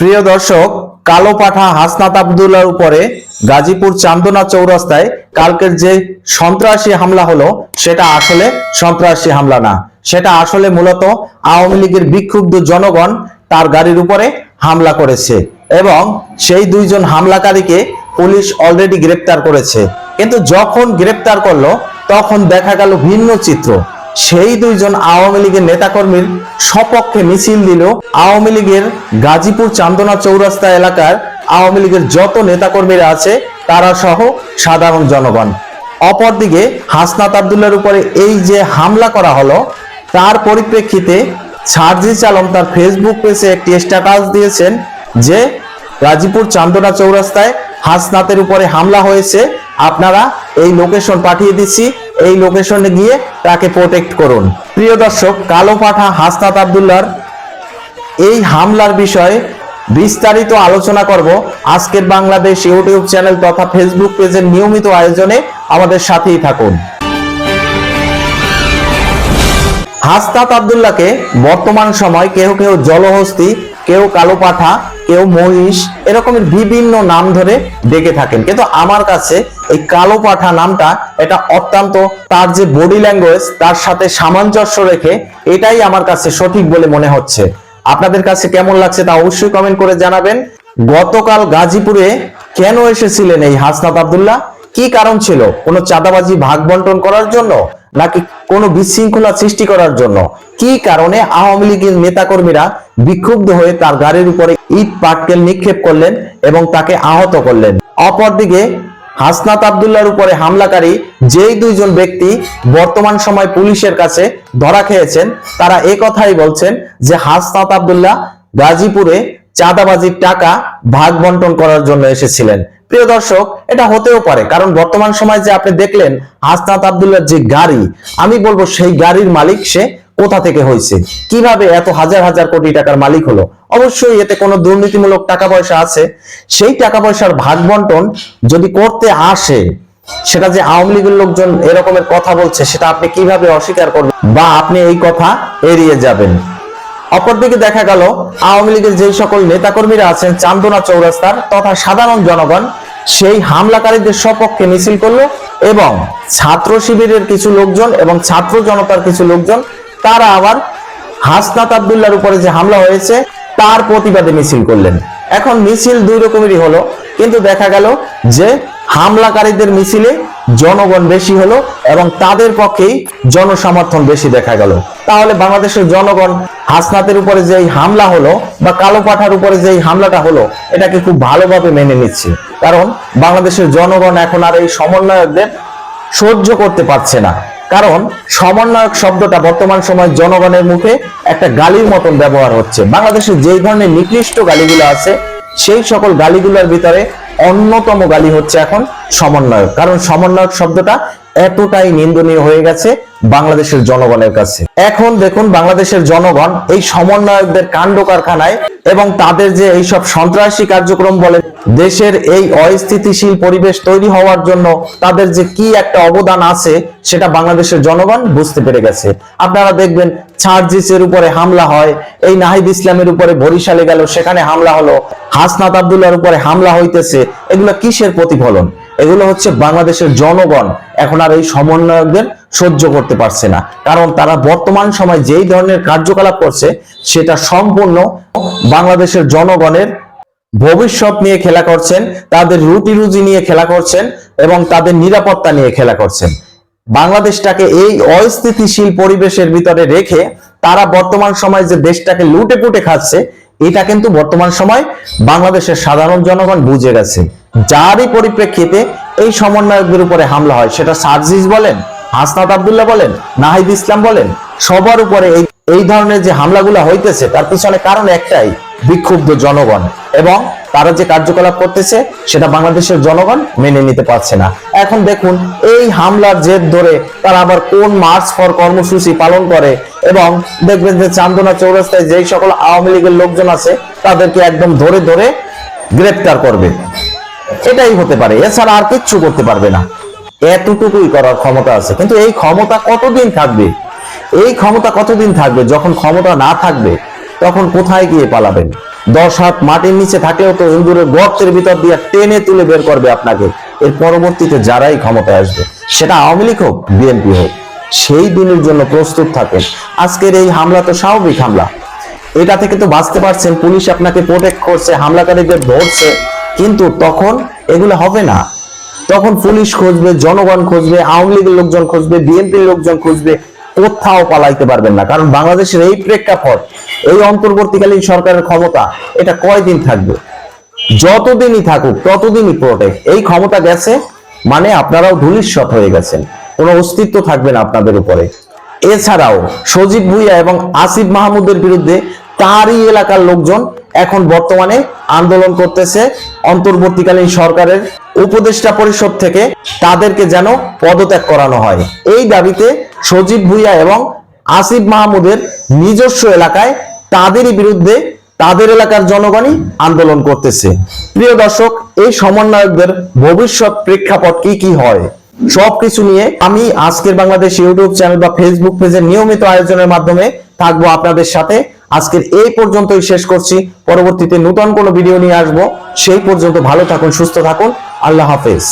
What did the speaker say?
প্রিয় দর্শক, কালো পাঠা হাসনাত আবদুল্লার উপরে গাজীপুর চান্দনা চৌরাস্তায় কালকের যে সন্ত্রাসী হামলা হলো, সেটা আসলে সন্ত্রাসী হামলা না। সেটা আসলে মূলত আওয়ামী লীগের বিক্ষুব্ধ জনগণ তার গাড়ির উপরে হামলা করেছে এবং সেই দুইজন হামলাকারীকে পুলিশ অলরেডি গ্রেপ্তার করেছে। কিন্তু যখন গ্রেপ্তার করল, তখন দেখা গেল ভিন্ন চিত্র। সেই দুইজন আওয়ামী লীগের নেতাকর্মীর সপক্ষে মিছিল দিল আওয়ামী লীগের গাজীপুর চান্দনা চৌরাস্তা এলাকার আওয়ামী লীগের যত নেতাকর্মীরা আছে, তারা সহ সাধারণ জনগণ। অপরদিকে হাসনাত আবদুল্লার উপরে এই যে হামলা করা হলো, তার পরিপ্রেক্ষিতে সার্জিস আলম তার ফেসবুক পেজে একটি স্ট্যাটাস দিয়েছেন যে, গাজীপুর চান্দনা চৌরাস্তায় হাসনাতের উপরে হামলা হয়েছে, আপনারা এই লোকেশন পাঠিয়ে দিচ্ছি এই লোকেশনে গিয়ে তাকে প্রোটেক্ট করুন। প্রিয় দর্শক, কালো পাঠা হাসনাত আবদুল্লার এই হামলার বিষয়ে বিস্তারিত আলোচনা করব আজকের বাংলাদেশ ইউটিউব চ্যানেল তথা ফেসবুক পেজের নিয়মিত আয়োজনে। আমাদের সাথেই থাকুন। হাসনাত আবদুল্লাহকে বর্তমান সময় কেউ কেউ জলহস্তি, কেউ কালো পাঠা কেউ মহিষ এরকমের বিভিন্ন নাম ধরে ডেকে থাকেন। কিন্তু আমার কাছে এই কালো পাঠা নামটা এটা অত্যন্ত তার যে বডি ল্যাঙ্গুয়েজ তার সাথে সামঞ্জস্য রেখে এটাই আমার কাছে সঠিক বলে মনে হচ্ছে। আপনাদের কাছে কেমন লাগছে তা অবশ্যই কমেন্ট করে জানাবেন। গতকাল গাজীপুরে কেন এসেছিলেন এই হাসনাত আবদুল্লাহ? কি কারণ ছিল? কোনো চাঁদাবাজি, ভাগ বন্টন করার জন্য? নাকি কোনো বিশৃঙ্খলা সৃষ্টি করার জন্য। কি কারণে আওয়ামী লীগের নেতাকর্মীরা বিক্ষুব্ধ হয়ে তার গাড়ির উপরে ইট পাটকেল নিক্ষেপ করলেন এবং তাকে আহত করলেন? অপরদিকে হাসনাত আবদুল্লাহর উপরে হামলাকারী যেই দুইজন ব্যক্তি বর্তমান সময় পুলিশের কাছে ধরা খেয়েছেন, তারা এ কথাই বলছেন যে হাসনাত আবদুল্লাহ গাজীপুরে চাঁদাবাজির টাকা ভাগ বন্টন করার জন্য এসেছিলেন। প্রিয় দর্শক, এটা হতেও পারে। কারণ বর্তমান সময় যে আপনি দেখলেন, হাসনাত আবদুল্লার যে গাড়ি, আমি বলব সেই গাড়ির মালিক সে কোথা থেকে হয়েছে? কীভাবে এত হাজার হাজার কোটি টাকার মালিক হলো? অবশ্যই এতে কোনো দুর্নীতিমূলক টাকা পয়সা আছে। সেই টাকা পয়সার ভাগ বন্টন যদি করতে আসে, সেটা যে আওয়ামী লীগের লোকজন এরকমের কথা বলছে, সেটা আপনি কীভাবে অস্বীকার করবেন? বা আপনি এই কথা এড়িয়ে যাবেন? অপরদিকে দেখা গেল, আওয়ামী লীগের যেই সকল নেতাকর্মীরা আছেন, চান্দনা চৌরাস্তার তথা সাধারণ জনগণ, সেই হামলাকারীদের সপক্ষে মিছিল করল এবং ছাত্র শিবিরের কিছু লোকজন এবং ছাত্র জনতার কিছু লোকজন, তারা আবার হাসনাত আবদুল্লার উপরে যে হামলা হয়েছে, তার প্রতিবাদে মিছিল করলেন। এখন মিছিল দুই রকমেরই হলো, কিন্তু দেখা গেল যে হামলাকারীদের মিছিলে জনগণ বেশি হলো এবং তাদের পক্ষেই জনসমর্থন বেশি দেখা গেল। তাহলে বাংলাদেশের জনগণ হাসনাতের উপরে যে হামলা হলো বা কালো পাঠার উপরে যে হামলাটা হলো, এটাকে খুব ভালোভাবে মেনে নিচ্ছে। কারণ বাংলাদেশের জনগণ এখন আর এই সমন্বয়কদের সহ্য করতে পারছে না। কারণ সমন্বয়ক শব্দটা বর্তমান সময় জনগণের মুখে একটা গালির মতন ব্যবহার হচ্ছে। বাংলাদেশে যেই ধরনের নিকৃষ্ট গালিগুলো আছে, সেই সকল গালিগুলোর ভিতরে অন্যতম গালি হচ্ছে এখন সমন্বয়ক। কারণ সমন্বয়ক শব্দটা এতটাই নিন্দনীয় হয়ে গেছে বাংলাদেশের জনগণের কাছে। এখন দেখুন বাংলাদেশের জনগণ এই সমন্বয়কদের কাণ্ড কারখানায় এবং তাদের যে এইসব সন্ত্রাসী কার্যক্রম বলে, দেশের এই অস্থিতিশীল পরিবেশ তৈরি হওয়ার জন্য তাদের যে কি একটা অবদান আছে সেটা বাংলাদেশের জনগণ বুঝতে পেরে গেছে। আপনারা দেখবেন ছার্জিসের উপরে হামলা হয়, এই নাহিদ ইসলামের উপরে বরিশালে গেল, সেখানে হামলা হলো, হাসনাত আবদুল্লার উপরে হামলা হইতেছে, এগুলো কিসের প্রতিফলন? এগুলো হচ্ছে বাংলাদেশের জনগণ এখন আর এই সমন্বয়কদের সহ্য করতে পারছে না। কারণ তারা বর্তমান সময় যেই ধরনের কার্যকলাপ করছে, সেটা সম্পূর্ণ বাংলাদেশের জনগণের ভবিষ্যৎ নিয়ে খেলা করছেন, তাদের রুটি রুজি নিয়ে খেলা করছেন এবং তাদের নিরাপত্তা নিয়ে খেলা করছেন। বাংলাদেশটাকে এই অস্থিতিশীল পরিবেশের ভিতরে রেখে তারা বর্তমান সময় যে দেশটাকে লুটে পুটে খাচ্ছে, এটা কিন্তু বর্তমান সময় বাংলাদেশের সাধারণ জনগণ বুঝে গেছে। যারই পরিপ্রেক্ষিতে এই সমন্বয়কদের উপরে হামলা হয়, সেটা সার্জিস বলেন, হাসনাত আবদুল্লাহ বলেন, নাহিদ ইসলাম বলেন, সবার উপরে এই এই ধরনের যে হামলাগুলো হইতেছে, তার পিছনে কারণ একটাই, বিক্ষুব্ধ জনগণ। এবং তারা যে কার্যকলাপ করতেছে, সেটা বাংলাদেশের জনগণ মেনে নিতে পারছে না। এখন দেখুন, এই হামলার জেদ ধরে তারা আবার কোন মার্চ ফর কর্মসূচি পালন করে, এবং দেখবেন যে চান্দনা চৌরাস্তায় যেই সকল আওয়ামী লীগের লোকজন আছে, তাদেরকে একদম ধরে ধরে গ্রেপ্তার করবে। এটাই হতে পারে। এছাড়া আর কিচ্ছু করতে পারবে না। এতটুকুই করার ক্ষমতা আছে। কিন্তু এই ক্ষমতা কতদিন থাকবে? এই ক্ষমতা কতদিন থাকবে? যখন ক্ষমতা না থাকবে, তখন কোথায় গিয়ে পালাবেন? দশ হাত মাটির নিচে থাকলেও তো ইন্দুরের গর্তের ভিতর দিয়ে টেনে তুলে বের করবে আপনাকে। এর পরবর্তীতে যারাই ক্ষমতায় আসবে, সেটা আওয়ামী লীগ হোক, বিএনপি হোক, সেই দিনের জন্য প্রস্তুত থাকেন। আজকের এই হামলা তো স্বাভাবিক হামলা। এটা থেকে তো বাঁচতে পারছেন। পুলিশ আপনাকে প্রোটেক্ট করছে, হামলাকারীদের ধরছে। কিন্তু তখন এগুলো হবে না। তখন পুলিশ খুঁজবে, জনগণ খুঁজবে, আওয়ামী লীগের লোকজন খুঁজবে, বিএনপির লোকজন খুঁজবে, কোথাও পালাইতে পারবেন না। কারণ বাংলাদেশের এই প্রেক্ষাপট, এই অন্তর্বর্তীকালীন সরকারের ক্ষমতা, এটা কয়দিন থাকবে? যতদিনই থাকুক, ততদিনই প্রোটেক্ট এই ক্ষমতা গেছে মানে আপনারাও ধুলিস্বত হয়ে গেছেন। কোনো অস্তিত্ব থাকবে না আপনাদের উপরে। এছাড়াও সজীব ভুইয়া এবং আসিফ মাহমুদের বিরুদ্ধে তারই এলাকার লোকজন এখন বর্তমানে আন্দোলন করতেছে অন্তর্বর্তীকালীন সরকারের উপদেষ্টা পরিষদ থেকে তাদেরকে যেন পদত্যাগ করানো হয়। এই দাবিতে সজীব ভুইয়া এবং আসিফ মাহমুদের নিজস্ব এলাকায় তাদেরই বিরুদ্ধে তাদের এলাকার জনগণই আন্দোলন করতেছে। প্রিয় দর্শক, এই সমন্বয়কদের ভবিষ্যৎ প্রেক্ষাপট কি কি হয়? সবকিছু নিয়ে আমি আজকের বাংলাদেশ ইউটিউব চ্যানেল বা ফেসবুক পেজের নিয়মিত আয়োজনের মাধ্যমে থাকব আপনাদের সাথে। আজকের এই পর্যন্তই শেষ করছি। পরবর্তীতে নতুন কোনো ভিডিও নিয়ে আসব। সেই পর্যন্ত ভালো থাকুন, সুস্থ থাকুন। আল্লাহ হাফেজ।